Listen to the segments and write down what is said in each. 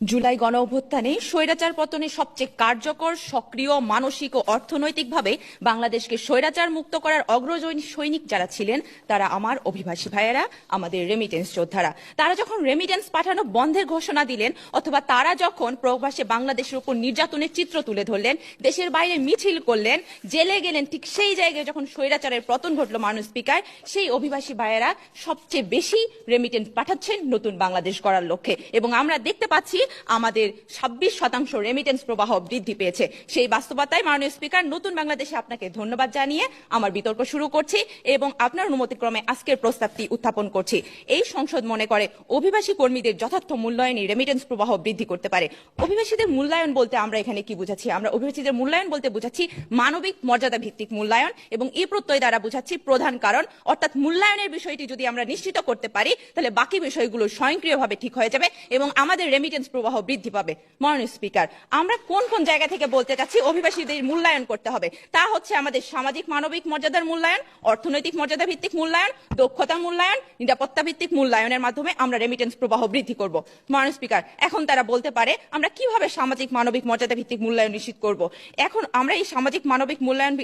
জুলাই গণ অভ্যুত্থানে স্বৈরাচার পতনে সবচেয়ে কার্যকর, সক্রিয়, মানসিক ও অর্থনৈতিকভাবে বাংলাদেশকে স্বৈরাচার মুক্ত করার অগ্রজনী সৈনিক যারা ছিলেন, তারা আমার অভিবাসী ভাইয়েরা, আমাদের রেমিটেন্স যোদ্ধারা। তারা যখন রেমিটেন্স পাঠানো বন্ধের ঘোষণা দিলেন, অথবা তারা যখন প্রবাসে বাংলাদেশের উপর নির্যাতনের চিত্র তুলে ধরলেন, দেশের বাইরে মিছিল করলেন, জেলে গেলেন, ঠিক সেই জায়গায় যখন স্বৈরাচারের পতন ঘটলো মানুষ স্পিকার, সেই অভিবাসী ভাইয়েরা সবচেয়ে বেশি রেমিটেন্স পাঠাচ্ছেন নতুন বাংলাদেশ করার লক্ষ্যে। এবং আমরা দেখতে পাচ্ছি আমাদের ছাব্বিশ শতাংশ রেমিটেন্স প্রবাহ বৃদ্ধি পেয়েছে। সেই বাস্তবতায় মাননীয় স্পিকার নতুন বাংলাদেশে আপনাকে ধন্যবাদ জানিয়ে আমার বিতর্ক শুরু করছি এবং আপনার অনুমতিক্রমে আজকের প্রস্তাবটি উত্থাপন করছি। এই সংসদ মনে করে অভিবাসী কর্মীদের যথার্থ মূল্যায়নই রেমিটেন্স প্রবাহ বৃদ্ধি করতে পারে। অভিবাসীদের মূল্যায়ন বলতে আমরা এখানে কি বুঝাচ্ছি? আমরা অভিবাসীদের মূল্যায়ন বলতে বুঝাচ্ছি মানবিক মর্যাদা ভিত্তিক মূল্যায়ন এবং এই প্রত্যয় দ্বারা বুঝাচ্ছি প্রধান কারণ। অর্থাৎ মূল্যায়নের বিষয়টি যদি আমরা নিশ্চিত করতে পারি, তাহলে বাকি বিষয়গুলো স্বয়ংক্রিয়ভাবে ঠিক হয়ে যাবে এবং আমাদের রেমিটেন্স প্রবাহ বৃদ্ধি পাবে। মাননীয় স্পিকার, আমরা কোন কোন জায়গা থেকে বলতে চাচ্ছি অভিবাসীদের মূল্যায়ন করতে হবে? তা হচ্ছে আমাদের সামাজিক মানবিক মর্যাদার মূল্যায়ন, অর্থনৈতিক মর্যাদা ভিত্তিক মূল্যায়ন, দক্ষতা মূল্যায়ন নিরাপত্তা ভিত্তিক মূল্যায়নের মাধ্যমে আমরা রেমিটেন্স প্রবাহ বৃদ্ধি করব। মাননীয় স্পিকার, এখন তারা বলতে পারে, আমরা কীভাবে সামাজিক মানবিক মর্যাদা ভিত্তিক মূল্যায়ন নিশ্চিত করব? এখন আমরা এই সামাজিক মানবিক মূল্যায়ন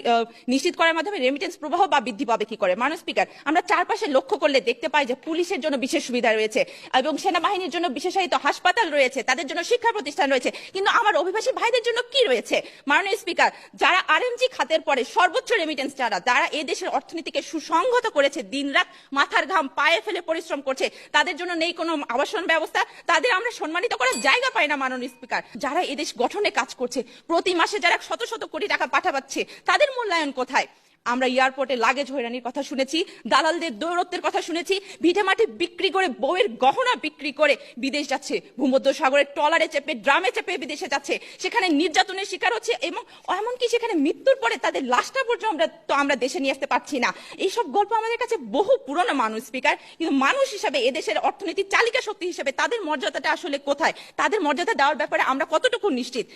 নিশ্চিত করার মাধ্যমে রেমিটেন্স প্রবাহ বা বৃদ্ধি পাবে কি করে? মাননীয় স্পিকার, আমরা চারপাশে লক্ষ্য করলে দেখতে পাই যে পুলিশের জন্য বিশেষ সুবিধা রয়েছে এবং সেনাবাহিনীর জন্য বিশেষায়িত হাসপাতাল রয়েছে। তাদের জন্য শিক্ষা প্রতিষ্ঠান রয়েছে। কিন্তু আমার অভিবাসী ভাইদের জন্য কি রয়েছে? মাননীয় স্পিকার, যারা আরএমজি খাতের পরে সর্বোচ্চ রেমিটেন্স যারা যারা এই দেশের অর্থনীতিকে সুসংহত করেছে, দিনরাত মাথার ঘাম পায়ে ফেলে পরিশ্রম করছে, তাদের জন্য নেই কোনো আবাসন ব্যবস্থা, তাদের আমরা সম্মানিত করার জায়গা পাই না মাননীয় স্পিকার। যারা এদেশ গঠনে কাজ করছে, প্রতি মাসে যারা শত শত কোটি টাকা পাঠাচ্ছে, তাদের মূল্যায়ন কোথায়? আমরা এয়ারপোর্টে লাগেজ হয়রানির কথা শুনেছি, দালালদের দৌরত্বের কথা শুনেছি, ভিটে মাটি বিক্রি করে, বউয়ের গহনা বিক্রি করে বিদেশ যাচ্ছে। ভূমধ্য সাগরের ট্রলারে চেপে, ড্রামে চেপে বিদেশে যাচ্ছে। সেখানে নির্যাতনের শিকার হচ্ছে এবং এমনকি সেখানে মৃত্যুর পরে তাদের লাশটা পর্যন্ত আমরা তো আমরা দেশে নিয়ে আসতে পারছি না। এইসব গল্প আমাদের কাছে বহু পুরনো মানুষ স্পিকার কিন্তু মানুষ হিসাবে এদেশের অর্থনীতির চালিকা শক্তি হিসেবে তাদের মর্যাদাটা আসলে কোথায়? তাদের মর্যাদা দেওয়ার ব্যাপারে আমরা কতটুকু নিশ্চিত?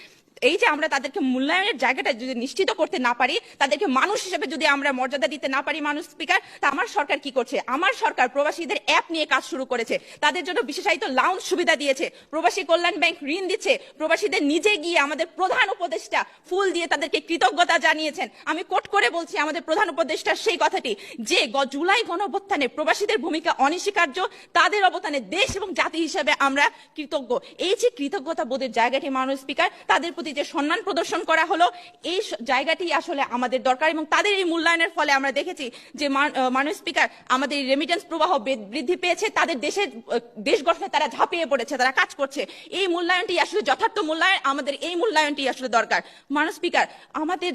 এই যে আমরা তাদেরকে মূল্যায়নের জায়গাটা যদি নিশ্চিত করতে না পারি, তাদেরকে মানুষ হিসেবে যদি আমরা মর্যাদা দিতে না পারি মানুষ স্পিকার তা আমার সরকার কি করছে? আমার সরকার প্রবাসীদের অ্যাপ নিয়ে কাজ শুরু করেছে। তাদের জন্য বিশেষায়িত লাউঞ্জ সুবিধা দিয়েছে। প্রবাসী কল্যাণ ব্যাংক ঋণ দিচ্ছে। প্রবাসীদের নিজে গিয়ে আমাদের প্রধান উপদেষ্টা ফুল দিয়ে তাদেরকে কৃতজ্ঞতা জানিয়েছেন। আমি কোট করে বলছি, আমাদের প্রধান উপদেষ্টা সেই কথাটি যে জুলাই গণঅভ্যুত্থানে প্রবাসীদের ভূমিকা অনস্বীকার্য। তাদের অবদানে দেশ এবং জাতি হিসেবে আমরা কৃতজ্ঞ। এই যে কৃতজ্ঞতা বোধের জায়গাটি মাননীয় স্পিকার তাদের প্রতি যে সম্মান প্রদর্শন করা হলো, এই জায়গাটি আসলে আমাদের দরকার এবং তাদের এই মূল্যায়নের ফলে আমরা দেখেছি যে মান- মাননীয় স্পিকার, আমাদের রেমিটেন্স প্রবাহ বৃদ্ধি পেয়েছে, তাদের দেশের দেশ গঠনে তারা ঝাঁপিয়ে পড়েছে, তারা কাজ করছে। এই মূল্যায়নটি আসলে যথার্থ মূল্যায়ন, আমাদের এই মূল্যায়নটি আসলে দরকার। মাননীয় স্পিকার, আমাদের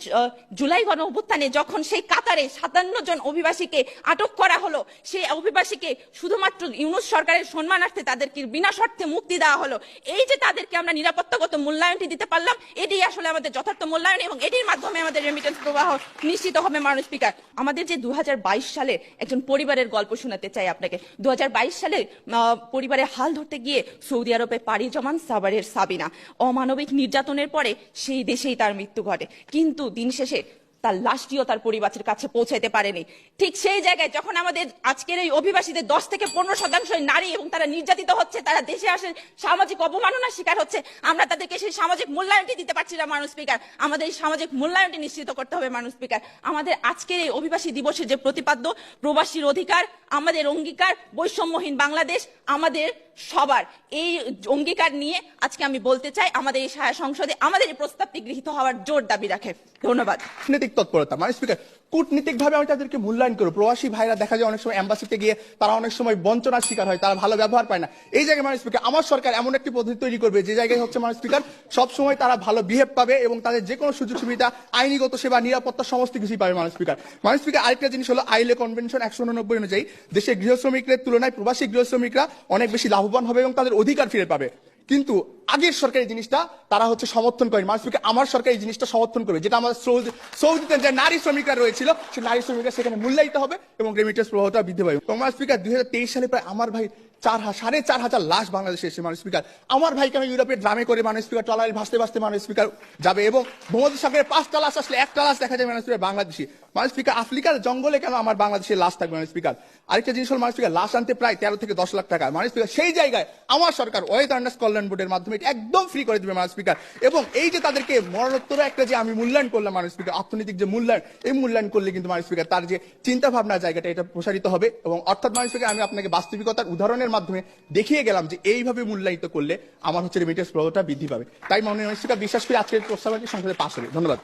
জুলাই গণ অভ্যুত্থানে যখন সেই কাতারে সাতান্ন জন অভিবাসীকে আটক করা হলো, সেই অভিবাসীকে শুধুমাত্র ইউনুস সরকারের সম্মানার্থে তাদেরকে বিনা শর্তে মুক্তি দেওয়া হলো, এই যে তাদেরকে আমরা নিরাপত্তাগত মূল্যায়নটি দিতে পারলাম, এটি আসলে আমাদের যথার্থ মূল্যায়ন এবং এটির মাধ্যমে আমাদের রেমিটেন্স প্রবাহ নিশ্চিত হবে। মাননীয় স্পিকার আমাদের যে দুহাজার বাইশ সালে একজন পরিবারের গল্প শোনাতে চাই আপনাকে। দুহাজার বাইশ সালে আহ, পরিবারের হাল ধরতে গিয়ে সৌদি আরবে পাড়ি জমান সাবারের সাবিনা। অমানবিক নির্যাতনের পরে সেই দেশেই তার মৃত্যু ঘটে। কিন্তু দিন শেষে তার লাশটিও তার পরিবারের কাছে পৌঁছাইতে পারেনি। ঠিক সেই জায়গায় যখন আমাদের আজকের এই অভিবাসীদের দশ থেকে পনেরো শতাংশ নারী এবং তারা নির্যাতিত হচ্ছে, তারা দেশে আসে, সামাজিক অবমাননার শিকার হচ্ছে, আমরা তাদেরকে সেই সামাজিক মূল্যায়নটি দিতে পারছি না মানুষ স্পিকার আমাদের এই সামাজিক মূল্যায়নটি নিশ্চিত করতে হবে মানুষ স্পিকার আমাদের আজকের এই অভিবাসী দিবসের যে প্রতিপাদ্য, প্রবাসীর অধিকার, আমাদের অঙ্গীকার, বৈষম্যহীন বাংলাদেশ, আমাদের সবার এই অঙ্গীকার নিয়ে আজকে আমি বলতে চাই, আমাদের এই সায়া সংসদে আমাদের এই প্রস্তাবটি গৃহীত হওয়ার জোর দাবি রাখে। ধন্যবাদ। কূটনীতিক তৎপরতা। মানে স্পিকার কূটনীতিক ভাবে আমি তাদেরকে মূল্যায়ন করব। প্রবাসী ভাইরা দেখা যায় অনেক সময় অ্যাম্বাসিতে গিয়ে তারা অনেক সময় বঞ্চনার শিকার হয়, তারা ভালো ব্যবহার পায় না। এই জায়গায় মানে স্পিকার, আমার সরকার এমন একটি পদ্ধতি তৈরি করবে, যে জায়গায় হচ্ছে মানে স্পিকার, সব সময় তারা ভালো বিহেভ পাবে এবং তাদের যে কোনো সুযোগ সুবিধা, আইনিগত সেবা, নিরাপত্তা, সমস্ত কিছুই পাবে মানুষ স্পিকার। মানুষ স্পিকার, আরেকটা জিনিস হলো আইলে কনভেনশন একশো উননব্বই অনুযায়ী দেশের গৃহ শ্রমিকদের তুলনায় প্রবাসী গৃহ শ্রমিকরা অনেক বেশি লাভবান হবে এবং তাদের অধিকার ফিরে পাবে। কিন্তু আগের সরকারি জিনিসটা তারা হচ্ছে সমর্থন করেন মানুষ স্পিকার আমার সরকার এই জিনিসটা সমর্থন করবে, যেটা আমাদের সৌদি, সৌদিতে যে নারী শ্রমিকরা রয়েছিল, সেই নারী শ্রমিকরা সেখানে মূল্যায়িত হবে এবং রেমিটেন্স প্রবাহটা বৃদ্ধি পাবে। তোমার স্পিকার দুই সালে প্রায় আমার ভাই চার সাড়ে চার হাজার লাশ বাংলাদেশে এসে মানুষ স্পিকার। আমার ভাইকে আমি ইউরোপের ড্রামে করে মানুষ স্পিকার টলারে ভাসতে ভাসতে মানুষ স্পিকার যাবে এবং ভূমধ্য সাগরের পাঁচটা লাশ আসলে একটা লাশ দেখা যায় মানুষ স্পিকার বাংলাদেশি। মানুষ স্পিকার, আফ্রিকার জঙ্গলে কেন আমার বাংলাদেশের লাশ থাকবে মানুষ স্পিকার? আরেকটা জিনিস হল মানুষ স্পিকার, লাশ আনতে প্রায় তেরো থেকে দশ লাখ টাকা। মানুষ স্পিকার, সেই জায়গায় আমার সরকার ওয়েদ আন্ডার্স কল্যাণ বোর্ডের মাধ্যমে একদম ফ্রি করে দিবে মানুষ স্পিকার। এবং এই যে তাদেরকে মরণোত্তর একটা যে আমি মূল্যায়ন করলাম মানুষ স্পিকার, অর্থনৈতিক যে মূল্যায়ন, এই মূল্যায়ন করলে কিন্তু মানুষ স্পিকার তার যে চিন্তা ভাবনার জায়গাটা, এটা প্রসারিত হবে। এবং অর্থাৎ মানুষ স্পিকার, আমি আপনাকে বাস্তবিকতার উদাহরণের মাধ্যমে দেখিয়ে গেলাম যে এইভাবে মূল্যায়িত করলে আমার হচ্ছে রেমিটেন্স প্রভাবটা বৃদ্ধি পাবে। তাই মনে হয় সেটা বিশ্বাস করি আজকের প্রস্তাবটি সংসদে পাশ হবে। ধন্যবাদ।